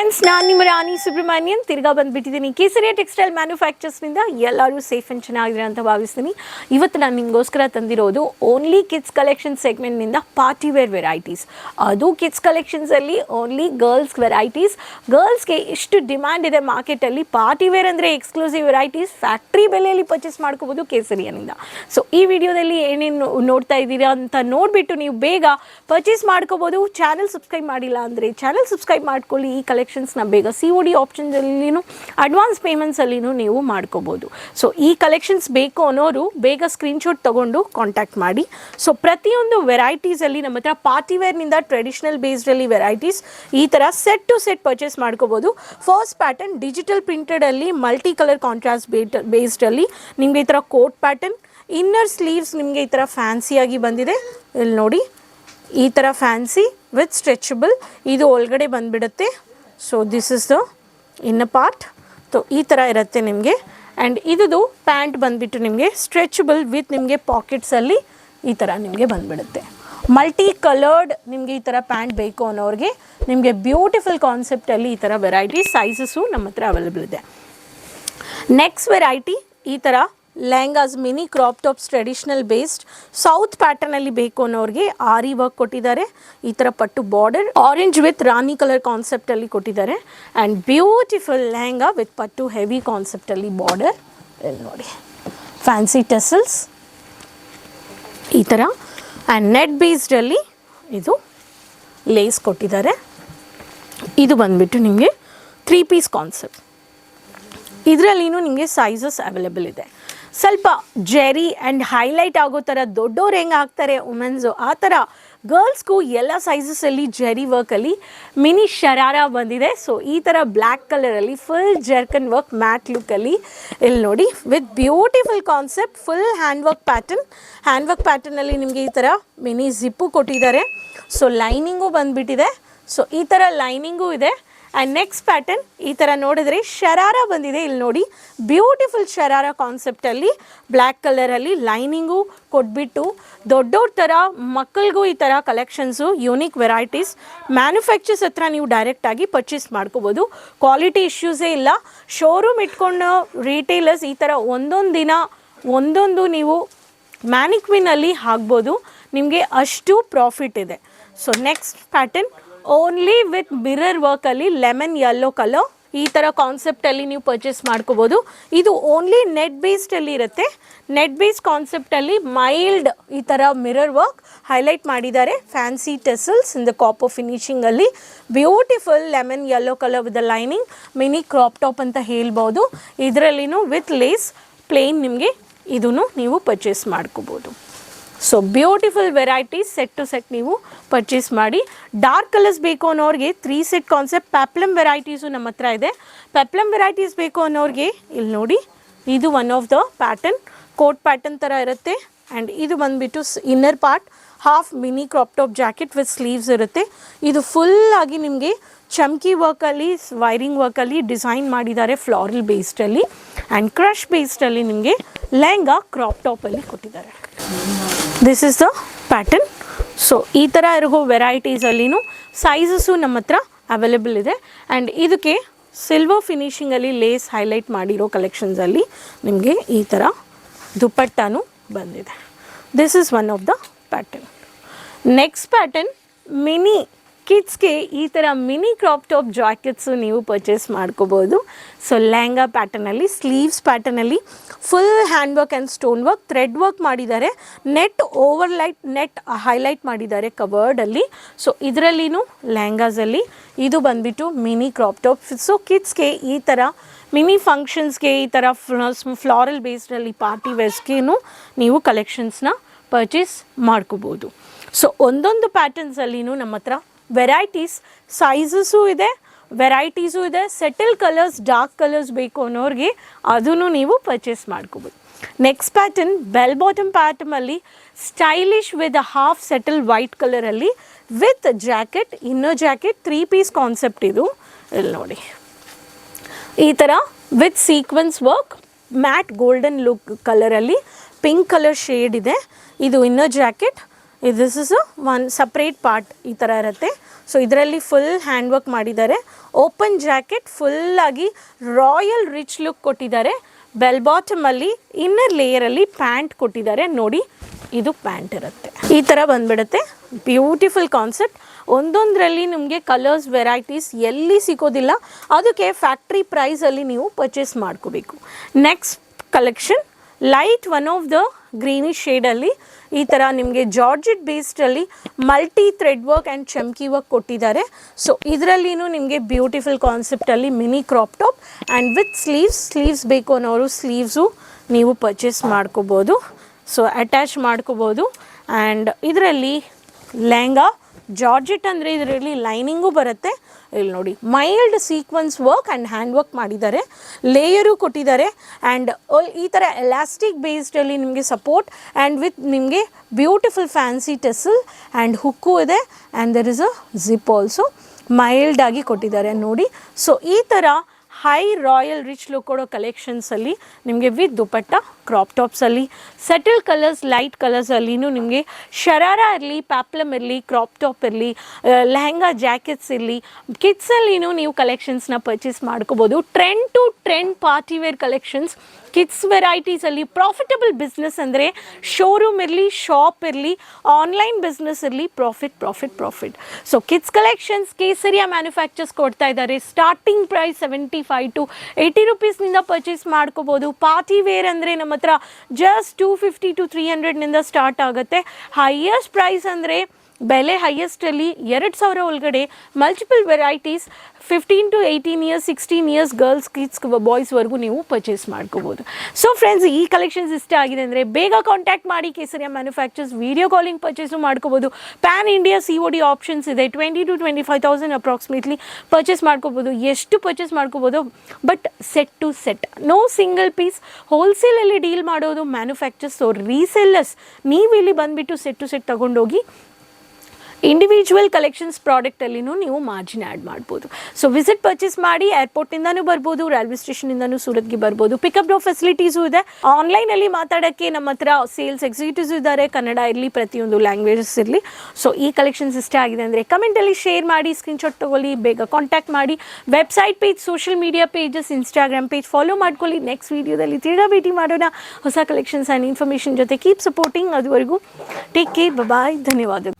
Friends ನಾನು ನಿಮ್ಮ ರಾಣಿ ಸುಬ್ರಹ್ಮಣ್ಯನ್. ತಿರ್ಗಾ ಬಂದ್ಬಿಟ್ಟಿದ್ದೀನಿ ಕೇಸರಿಯ ಟೆಕ್ಸ್ಟೈಲ್ ಮ್ಯಾನುಫ್ಯಾಕ್ಚರ್ಸ್ನಿಂದ ಎಲ್ಲರೂ ಸೇಫ್ ಆ್ಯಂಡ್ ಚೆನ್ನಾಗಿದೆ ಅಂತ ಭಾವಿಸ್ತೀನಿ. ಇವತ್ತು ನಾನು ನಿಮಗೋಸ್ಕರ ತಂದಿರೋದು ಓನ್ಲಿ ಕಿಡ್ಸ್ ಕಲೆಕ್ಷನ್ ಸೆಗ್ಮೆಂಟ್ನಿಂದ ಪಾರ್ಟಿ ವೇರ್ ವೆರೈಟೀಸ್ ಅದು ಕಿಡ್ಸ್ ಕಲೆಕ್ಷನ್ಸಲ್ಲಿ ಓನ್ಲಿ ಗರ್ಲ್ಸ್ ವೆರೈಟೀಸ್ ಗರ್ಲ್ಸ್ಗೆ ಎಷ್ಟು ಡಿಮ್ಯಾಂಡ್ ಇದೆ ಮಾರ್ಕೆಟಲ್ಲಿ. ಪಾರ್ಟಿ ವೇರ್ ಅಂದರೆ ಎಕ್ಸ್ಕ್ಲೂಸಿವ್ ವೆರೈಟೀಸ್ ಫ್ಯಾಕ್ಟ್ರಿ ಬೆಲೆಯಲ್ಲಿ ಪರ್ಚೇಸ್ ಮಾಡ್ಕೋಬೋದು ಕೇಸರಿಯನಿಂದ. ಸೊ ಈ ವಿಡಿಯೋದಲ್ಲಿ ಏನೇನು ನೋಡ್ತಾ ಇದ್ದೀರಾ ಅಂತ ನೋಡಿಬಿಟ್ಟು ನೀವು ಬೇಗ ಪರ್ಚೇಸ್ ಮಾಡ್ಕೋಬೋದು. ಚಾನಲ್ ಸಬ್ಸ್ಕ್ರೈಬ್ ಮಾಡಿಲ್ಲ ಅಂದರೆ ಚಾನಲ್ ಸಬ್ಸ್ಕ್ರೈಬ್ ಮಾಡ್ಕೊಳ್ಳಿ. ಈ ಕಲೆಕ್ಷನ್ಸ್ನ ಬೇಗ ಸಿ ಒ ಡಿ ಆಪ್ಷನ್ಸಲ್ಲಿನೂ ಅಡ್ವಾನ್ಸ್ ಪೇಮೆಂಟ್ಸಲ್ಲಿನೂ ನೀವು ಮಾಡ್ಕೋಬೋದು. ಸೊ ಈ ಕಲೆಕ್ಷನ್ಸ್ ಬೇಕು ಅನ್ನೋರು ಬೇಗ ಸ್ಕ್ರೀನ್ಶಾಟ್ ತೊಗೊಂಡು ಕಾಂಟ್ಯಾಕ್ಟ್ ಮಾಡಿ. ಸೊ ಪ್ರತಿಯೊಂದು ವೆರೈಟೀಸಲ್ಲಿ ನಮ್ಮ ಹತ್ರ ಪಾರ್ಟಿವೇರ್ನಿಂದ ಟ್ರೆಡಿಷನಲ್ ಬೇಸ್ಡಲ್ಲಿ ವೆರೈಟೀಸ್ ಈ ಥರ ಸೆಟ್ ಟು ಸೆಟ್ ಪರ್ಚೇಸ್ ಮಾಡ್ಕೋಬೋದು. ಫಸ್ಟ್ ಪ್ಯಾಟರ್ನ್ ಡಿಜಿಟಲ್ ಪ್ರಿಂಟೆಡಲ್ಲಿ ಮಲ್ಟಿ ಕಲರ್ ಕಾಂಟ್ರಾಸ್ಟ್ ಬೇಟ್ ಬೇಸ್ಡಲ್ಲಿ ನಿಮಗೆ ಈ ಥರ ಕೋಟ್ ಪ್ಯಾಟರ್ನ್ ಇನ್ನರ್ ಸ್ಲೀವ್ಸ್ ನಿಮಗೆ ಈ ಥರ ಫ್ಯಾನ್ಸಿಯಾಗಿ ಬಂದಿದೆ. ಇಲ್ಲಿ ನೋಡಿ, ಈ ಥರ ಫ್ಯಾನ್ಸಿ ವಿತ್ ಸ್ಟ್ರೆಚಬಲ್ ಇದು ಒಳಗಡೆ ಬಂದುಬಿಡುತ್ತೆ. So this is the inner part so ಈ ಥರ ಇರುತ್ತೆ ನಿಮಗೆ. ಆ್ಯಂಡ್ ಇದು ಪ್ಯಾಂಟ್ ಬಂದುಬಿಟ್ಟು ನಿಮಗೆ ಸ್ಟ್ರೆಚಬಲ್ ವಿತ್ ನಿಮಗೆ ಪಾಕೆಟ್ಸಲ್ಲಿ ಈ ಥರ ನಿಮಗೆ ಬಂದುಬಿಡುತ್ತೆ. ಮಲ್ಟಿ ಕಲರ್ಡ್ ನಿಮಗೆ ಈ ಥರ ಪ್ಯಾಂಟ್ ಬೇಕು ಅನ್ನೋರಿಗೆ ನಿಮಗೆ ಬ್ಯೂಟಿಫುಲ್ ಕಾನ್ಸೆಪ್ಟಲ್ಲಿ ಈ ಥರ ವೆರೈಟಿ ಸೈಜಸ್ಸು ನಮ್ಮ ಹತ್ರ ಅವೈಲೇಬಲ್ ಇದೆ. ನೆಕ್ಸ್ಟ್ ವೆರೈಟಿ ಈ ಥರ lehengas mini crop tops traditional based south ಪ್ಯಾಟರ್ನಲ್ಲಿ ಬೇಕು ಅನ್ನೋರಿಗೆ ಆರಿ ವರ್ಕ್ ಕೊಟ್ಟಿದ್ದಾರೆ. ಈ ಥರ ಪಟ್ಟು border orange with rani colour ಕಾನ್ಸೆಪ್ಟಲ್ಲಿ ಕೊಟ್ಟಿದ್ದಾರೆ. ಆ್ಯಂಡ್ ಬ್ಯೂಟಿಫುಲ್ ಲೆಹಂಗಾ ವಿತ್ ಪಟ್ಟು ಹೆವಿ ಕಾನ್ಸೆಪ್ಟಲ್ಲಿ ಬಾರ್ಡರ್ ಇಲ್ಲಿ ನೋಡಿ. ಫ್ಯಾನ್ಸಿ ಟೆಸಲ್ಸ್ ಈ ಥರ ಆ್ಯಂಡ್ ನೆಟ್ ಬೇಸ್ಡಲ್ಲಿ ಇದು ಲೇಸ್ ಕೊಟ್ಟಿದ್ದಾರೆ. ಇದು ಬಂದುಬಿಟ್ಟು ನಿಮಗೆ ತ್ರೀ ಪೀಸ್ ಕಾನ್ಸೆಪ್ಟ್ ಇದರಲ್ಲಿನೂ ನಿಮಗೆ ಸೈಜಸ್ ಅವೈಲೇಬಲ್ ಇದೆ. ಸ್ವಲ್ಪ ಜೆರಿ ಆ್ಯಂಡ್ ಹೈಲೈಟ್ ಆಗೋ ಥರ ದೊಡ್ಡವ್ರು ಹೆಂಗೆ ಆಗ್ತಾರೆ ವುಮೆನ್ಸು ಆ ಥರ ಗರ್ಲ್ಸ್ಗೂ ಎಲ್ಲ ಸೈಜಸಲ್ಲಿ ಜೆರಿ ವರ್ಕಲ್ಲಿ ಮಿನಿ ಶರಾರ ಬಂದಿದೆ. ಸೊ ಈ ಥರ ಬ್ಲ್ಯಾಕ್ ಕಲರಲ್ಲಿ ಫುಲ್ ಜರ್ಕನ್ ವರ್ಕ್ ಮ್ಯಾಟ್ ಲುಕ್ಕಲ್ಲಿ ಇಲ್ಲಿ ನೋಡಿ with beautiful concept full hand work pattern hand work ಪ್ಯಾಟರ್ನಲ್ಲಿ ನಿಮಗೆ ಈ ಥರ ಮಿನಿ ಜಿಪ್ಪು ಕೊಟ್ಟಿದ್ದಾರೆ. ಸೊ ಲೈನಿಂಗು ಬಂದುಬಿಟ್ಟಿದೆ. ಸೊ ಈ ಥರ ಲೈನಿಂಗೂ ಇದೆ. ಆ್ಯಂಡ್ ನೆಕ್ಸ್ಟ್ ಪ್ಯಾಟರ್ನ್ ಈ ಥರ ನೋಡಿದ್ರೆ ಶರಾರ ಬಂದಿದೆ. ಇಲ್ಲಿ ನೋಡಿ ಬ್ಯೂಟಿಫುಲ್ ಶರಾರ ಕಾನ್ಸೆಪ್ಟಲ್ಲಿ ಬ್ಲ್ಯಾಕ್ ಕಲರಲ್ಲಿ ಲೈನಿಂಗು ಕೊಟ್ಬಿಟ್ಟು ದೊಡ್ಡವ್ರ ಥರ ಮಕ್ಕಳಿಗೂ ಈ ಥರ ಕಲೆಕ್ಷನ್ಸು ಯೂನಿಕ್ ವೆರೈಟೀಸ್ ಮ್ಯಾನುಫ್ಯಾಕ್ಚರ್ಸ್ ಹತ್ರ ನೀವು ಡೈರೆಕ್ಟಾಗಿ ಪರ್ಚೇಸ್ ಮಾಡ್ಕೋಬೋದು. ಕ್ವಾಲಿಟಿ ಇಶ್ಯೂಸೇ ಇಲ್ಲ. ಶೋರೂಮ್ ಇಟ್ಕೊಂಡು ರೀಟೇಲರ್ಸ್ ಈ ಥರ ಒಂದೊಂದು ದಿನ, ಒಂದೊಂದು ನೀವು ಮ್ಯಾನಿಕ್ವಿನಲ್ಲಿ ಹಾಕ್ಬೋದು. ನಿಮಗೆ ಅಷ್ಟು ಪ್ರಾಫಿಟ್ ಇದೆ. So next pattern only with mirror ವರ್ಕಲ್ಲಿ lemon yellow colour ಈ ಥರ ಕಾನ್ಸೆಪ್ಟಲ್ಲಿ ನೀವು ಪರ್ಚೇಸ್ ಮಾಡ್ಕೋಬೋದು. ಇದು ಓನ್ಲಿ ನೆಟ್ ಬೇಸ್ಡಲ್ಲಿ ಇರುತ್ತೆ. ನೆಟ್ ಬೇಸ್ ಕಾನ್ಸೆಪ್ಟಲ್ಲಿ ಮೈಲ್ಡ್ ಈ ಥರ ಮಿರರ್ ವರ್ಕ್ ಹೈಲೈಟ್ ಮಾಡಿದ್ದಾರೆ. Fancy tassels in the copper ಫಿನಿಶಿಂಗಲ್ಲಿ beautiful lemon yellow colour with the lining mini crop top ಅಂತ ಹೇಳ್ಬೋದು. ಇದರಲ್ಲಿನೂ ವಿತ್ ಲೇಸ್ ಪ್ಲೇನ್ ನಿಮಗೆ ಇದನ್ನು ನೀವು ಪರ್ಚೇಸ್ ಮಾಡ್ಕೋಬೋದು. So beautiful varieties set to set ನೀವು ಪರ್ಚೇಸ್ ಮಾಡಿ. ಡಾರ್ಕ್ ಕಲರ್ಸ್ ಬೇಕು ಅನ್ನೋರಿಗೆ three set concept peplum varieties ನಮ್ಮ ಹತ್ರ ಇದೆ. ಪ್ಯಾಪ್ಲಮ್ ವೆರೈಟೀಸ್ ಬೇಕು ಅನ್ನೋರಿಗೆ ಇಲ್ಲಿ ನೋಡಿ, ಇದು one of the pattern coat pattern ಥರ ಇರುತ್ತೆ. ಆ್ಯಂಡ್ ಇದು ಬಂದುಬಿಟ್ಟು inner part half mini crop top jacket with sleeves ಇರುತ್ತೆ. ಇದು ಫುಲ್ ಆಗಿ ನಿಮಗೆ ಚಮ್ಕಿ ವರ್ಕಲ್ಲಿ ವೈರಿಂಗ್ ವರ್ಕಲ್ಲಿ ಡಿಸೈನ್ ಮಾಡಿದ್ದಾರೆ ಫ್ಲಾರಲ್ ಬೇಸ್ಡಲ್ಲಿ ಆ್ಯಂಡ್ ಕ್ರಶ್ ಬೇಸ್ಡಲ್ಲಿ ನಿಮಗೆ ಲೆಹಂಗಾ ಕ್ರಾಪ್ ಟಾಪಲ್ಲಿ ಕೊಟ್ಟಿದ್ದಾರೆ. This is the pattern so ಈ ಥರ ಇರೋ ವೆರೈಟೀಸಲ್ಲಿನೂ ಸೈಜಸ್ಸು ನಮ್ಮ ಹತ್ರ ಅವೈಲೇಬಲ್ ಇದೆ. ಆ್ಯಂಡ್ ಇದಕ್ಕೆ ಸಿಲ್ವರ್ ಫಿನಿಷಿಂಗಲ್ಲಿ ಲೇಸ್ ಹೈಲೈಟ್ ಮಾಡಿರೋ ಕಲೆಕ್ಷನ್ಸಲ್ಲಿ ನಿಮಗೆ ಈ ಥರ ದುಪ್ಪಟ್ಟನೂ ಬಂದಿದೆ. This is one of the pattern next pattern mini ಕಿಡ್ಸ್ಗೆ ಈ ಥರ ಮಿನಿ ಕ್ರಾಪ್ ಟಾಪ್ ಜಾಕೆಟ್ಸು ನೀವು ಪರ್ಚೇಸ್ ಮಾಡ್ಕೋಬೋದು. ಸೊ ಲೆಹಂಗಾ ಪ್ಯಾಟರ್ನಲ್ಲಿ sleeves ಪ್ಯಾಟರ್ನಲ್ಲಿ full hand work and stone work thread work ಮಾಡಿದ್ದಾರೆ. Net over light net highlight ಮಾಡಿದ್ದಾರೆ ಕವರ್ಡಲ್ಲಿ ಸೊ ಇದರಲ್ಲಿನೂ ಲೆಹಂಗಾಸಲ್ಲಿ ಇದು ಬಂದುಬಿಟ್ಟು ಮಿನಿ ಕ್ರಾಪ್ ಟಾಪ್ ಸೊ ಕಿಡ್ಸ್ಗೆ ಈ ಥರ ಮಿನಿ ಫಂಕ್ಷನ್ಸ್ಗೆ ಈ ಥರ ಫ್ಲಾರಲ್ ಬೇಸ್ಡಲ್ಲಿ ಪಾರ್ಟಿ ವೇರ್ಸ್ಗೇನು ನೀವು ಕಲೆಕ್ಷನ್ಸ್ನ ಪರ್ಚೇಸ್ ಮಾಡ್ಕೋಬೋದು. ಸೊ ಒಂದೊಂದು ಪ್ಯಾಟರ್ನ್ಸಲ್ಲಿನೂ ನಮ್ಮ ಹತ್ರ ವೆರೈಟೀಸ್ ಸೈಜಸ್ಸು ಇದೆ ವೆರೈಟೀಸು ಇದೆ ಸೆಟಲ್ ಕಲರ್ಸ್ ಡಾರ್ಕ್ ಕಲರ್ಸ್ ಬೇಕು ಅನ್ನೋರಿಗೆ ಅದನ್ನು ನೀವು ಪರ್ಚೇಸ್ ಮಾಡ್ಕೋಬೋದು. Next pattern bell bottom ಪ್ಯಾಟರ್ನಲ್ಲಿ stylish with half subtle white ಕಲರಲ್ಲಿ with jacket inner jacket three piece concept ಇದು. ಇಲ್ಲಿ ನೋಡಿ. ಈ ಥರ with sequins work matte golden look ಕಲರಲ್ಲಿ ಪಿಂಕ್ ಕಲರ್ ಶೇಡ್ ಇದೆ. ಇದು inner jacket this is one separate part ಈ ಥರ ಇರುತ್ತೆ. ಸೊ ಇದರಲ್ಲಿ ಫುಲ್ ಹ್ಯಾಂಡ್ ವರ್ಕ್ ಮಾಡಿದ್ದಾರೆ ಓಪನ್ ಜಾಕೆಟ್ ಫುಲ್ಲಾಗಿ ರಾಯಲ್ ರಿಚ್ ಲುಕ್ ಕೊಟ್ಟಿದ್ದಾರೆ. ಬೆಲ್ ಬಾಟಮಲ್ಲಿ ಇನ್ನರ್ ಲೇಯರಲ್ಲಿ ಪ್ಯಾಂಟ್ ಕೊಟ್ಟಿದ್ದಾರೆ. ನೋಡಿ, ಇದು ಪ್ಯಾಂಟ್ ಇರುತ್ತೆ. ಈ ಥರ ಬಂದ್ಬಿಡುತ್ತೆ. ಬ್ಯೂಟಿಫುಲ್ ಕಾನ್ಸೆಪ್ಟ್ ಒಂದೊಂದರಲ್ಲಿ ನಿಮಗೆ ಕಲರ್ಸ್ ವೆರೈಟೀಸ್ ಎಲ್ಲಿ ಸಿಗೋದಿಲ್ಲ, ಅದಕ್ಕೆ ಫ್ಯಾಕ್ಟ್ರಿ ಪ್ರೈಸಲ್ಲಿ ನೀವು ಪರ್ಚೇಸ್ ಮಾಡ್ಕೋಬೇಕು. Next collection light one of the greenish ಶೇಡಲ್ಲಿ ಈ ಥರ ನಿಮಗೆ ಜಾರ್ಜೆಟ್ ಬೇಸ್ಡಲ್ಲಿ multi thread work and ಚಮ್ಕಿ work ಕೊಟ್ಟಿದ್ದಾರೆ. ಸೊ ಇದರಲ್ಲಿನೂ ನಿಮಗೆ beautiful ಕಾನ್ಸೆಪ್ಟಲ್ಲಿ mini crop top and with sleeves sleeves ಬೇಕು ಅನ್ನೋರು ಸ್ಲೀವ್ಸು ನೀವು ಪರ್ಚೇಸ್ ಮಾಡ್ಕೋಬೋದು. ಸೊ ಅಟ್ಯಾಚ್ ಮಾಡ್ಕೋಬೋದು. ಆ್ಯಂಡ್ ಇದರಲ್ಲಿ ಲೆಹಂಗಾ ಜಾರ್ಜೆಟ್ ಅಂದರೆ ಇದರಲ್ಲಿ ಲೈನಿಂಗು ಬರುತ್ತೆ. ಇಲ್ಲಿ ನೋಡಿ, mild sequins work and hand work ಮಾಡಿದ್ದಾರೆ. ಲೇಯರು ಕೊಟ್ಟಿದ್ದಾರೆ. ಆ್ಯಂಡ್ ಈ ಥರ ಎಲಾಸ್ಟಿಕ್ ಬೇಸ್ಡಲ್ಲಿ ನಿಮಗೆ ಸಪೋರ್ಟ್ ಆ್ಯಂಡ್ ವಿತ್ ನಿಮಗೆ beautiful fancy tassel and hook ಇದೆ. And there is a zip also mild ಆಗಿ ಕೊಟ್ಟಿದ್ದಾರೆ ನೋಡಿ. ಸೊ ಈ ಥರ ಹೈ ರಾಯಲ್ ರಿಚ್ ಲುಕ್ ಕೊಡೋ ಕಲೆಕ್ಷನ್ಸಲ್ಲಿ ನಿಮಗೆ ವಿತ್ ದುಪಟ್ಟ ಕ್ರಾಪ್ ಟಾಪ್ಸಲ್ಲಿ ಸೆಟಲ್ ಕಲರ್ಸ್ ಲೈಟ್ ಕಲರ್ಸಲ್ಲಿನೂ ನಿಮಗೆ ಶರಾರ ಇರಲಿ ಪ್ಯಾಪ್ಲಮ್ ಇರಲಿ ಕ್ರಾಪ್ ಟಾಪ್ ಇರಲಿ ಲೆಹಂಗಾ ಜಾಕೆಟ್ಸ್ ಇರಲಿ ಕಿಡ್ಸಲ್ಲಿನೂ ನೀವು ಕಲೆಕ್ಷನ್ಸ್ನ ಪರ್ಚೇಸ್ ಮಾಡ್ಕೋಬೋದು. Trend to trend party wear collections kids ವೆರೈಟೀಸಲ್ಲಿ profitable business ಅಂದರೆ ಶೋರೂಮ್ ಇರಲಿ ಶಾಪ್ ಇರಲಿ ಆನ್ಲೈನ್ ಬಿಸ್ನೆಸ್ ಇರಲಿ profit profit profit so kids collections Kesariya manufacturers ಕೊಡ್ತಾ ಇದ್ದಾರೆ. Starting price seventy five to eighty ರುಪೀಸ್ನಿಂದ purchase ಮಾಡ್ಕೋಬೋದು. ಪಾರ್ಟಿ ವೇರ್ ಅಂದರೆ ನಮ್ಮ ಹತ್ರ just two fifty to three ಹಂಡ್ರೆಡ್ನಿಂದ start ಆಗುತ್ತೆ. ಹೈಯೆಸ್ಟ್ ಪ್ರೈಸ್ ಅಂದರೆ ಬೆಲೆ ಹೈಯೆಸ್ಟಲ್ಲಿ ಎರಡು ಸಾವಿರ ಒಳಗಡೆ multiple varieties fifteen to eighteen years sixteen years girls kids ಬಾಯ್ಸ್ವರೆಗೂ ನೀವು ಪರ್ಚೇಸ್ ಮಾಡ್ಕೋಬೋದು. ಸೊ ಫ್ರೆಂಡ್ಸ್ ಈ ಕಲೆಕ್ಷನ್ಸ್ ಇಷ್ಟ ಆಗಿದೆ ಅಂದರೆ ಬೇಗ ಕಾಂಟ್ಯಾಕ್ಟ್ ಮಾಡಿ Kesariya manufacturers video calling purchase ಮಾಡ್ಕೋಬೋದು. Pan India C O D options ಇದೆ. Twenty to twenty five thousand approximately purchase ಮಾಡ್ಕೋಬೋದು. ಎಷ್ಟು ಪರ್ಚೇಸ್ ಮಾಡ್ಕೋಬೋದು? But set to set no single piece ಹೋಲ್ಸೇಲಲ್ಲಿ deal ಮಾಡೋದು ಮ್ಯಾನುಫ್ಯಾಕ್ಚರ್ಸ್ ಸೊ ರೀಸೆಲ್ಲರ್ಸ್ ನೀವು ಇಲ್ಲಿ ಬಂದುಬಿಟ್ಟು ಸೆಟ್ ಟು ಸೆಟ್ ತೊಗೊಂಡೋಗಿ ಇಂಡಿವಿಜುವಲ್ ಕಲೆಕ್ಷನ್ಸ್ ಪ್ರಾಡಕ್ಟಲ್ಲಿನೂ ನೀವು ಮಾರ್ಜಿನ್ ಆ್ಯಡ್ ಮಾಡ್ಬೋದು. ಸೊ ವಿಸಿಟ್ ಪರ್ಚೇಸ್ ಮಾಡಿ ಏರ್ಪೋರ್ಟಿಂದನೂ ಬರ್ಬೋದು ರೈಲ್ವೆ ಸ್ಟೇಷನಿಂದನೂ ಸೂರತ್ಗೆ ಬರ್ಬೋದು. ಪಿಕಪ್ ಡೋ ಫೆಸಿಲಿಟೀಸು ಇದೆ. ಆನ್ಲೈನಲ್ಲಿ ಮಾತಾಡೋಕ್ಕೆ ನಮ್ಮ ಹತ್ರ ಸೇಲ್ಸ್ ಎಕ್ಸಿಕ್ಯೂಟಿವ್ಸ್ ಇದ್ದಾರೆ. ಕನ್ನಡ ಇರಲಿ, ಪ್ರತಿಯೊಂದು ಲ್ಯಾಂಗ್ವೇಜಸ್ ಇರಲಿ. ಸೊ ಈ ಕಲೆಕ್ಷನ್ಸ್ ಇಷ್ಟ ಆಗಿದೆ ಅಂದರೆ ಕಮೆಂಟಲ್ಲಿ ಶೇರ್ ಮಾಡಿ ಸ್ಕ್ರೀನ್ಶಾಟ್ ತೊಗೊಳ್ಳಿ, ಬೇಗ ಕಾಂಟ್ಯಾಕ್ಟ್ ಮಾಡಿ. Website page social media pages Instagram page follow ಮಾಡ್ಕೊಳ್ಳಿ. ನೆಕ್ಸ್ಟ್ ವೀಡಿಯೋದಲ್ಲಿ ತಿರ್ಗಾ ಭೇಟಿ ಮಾಡೋಣ. ಹೊಸ ಕಲೆಕ್ಷನ್ಸ್ ಆ್ಯಂಡ್ ಇನ್ಫಾರ್ಮೇಷನ್ ಜೊತೆ ಕೀಪ್ ಸಪೋರ್ಟಿಂಗ್ ಅದುವರೆಗೂ ಟೇಕ್ ಕೇರ್ ಬಾಯ್ ಧನ್ಯವಾದಗಳು.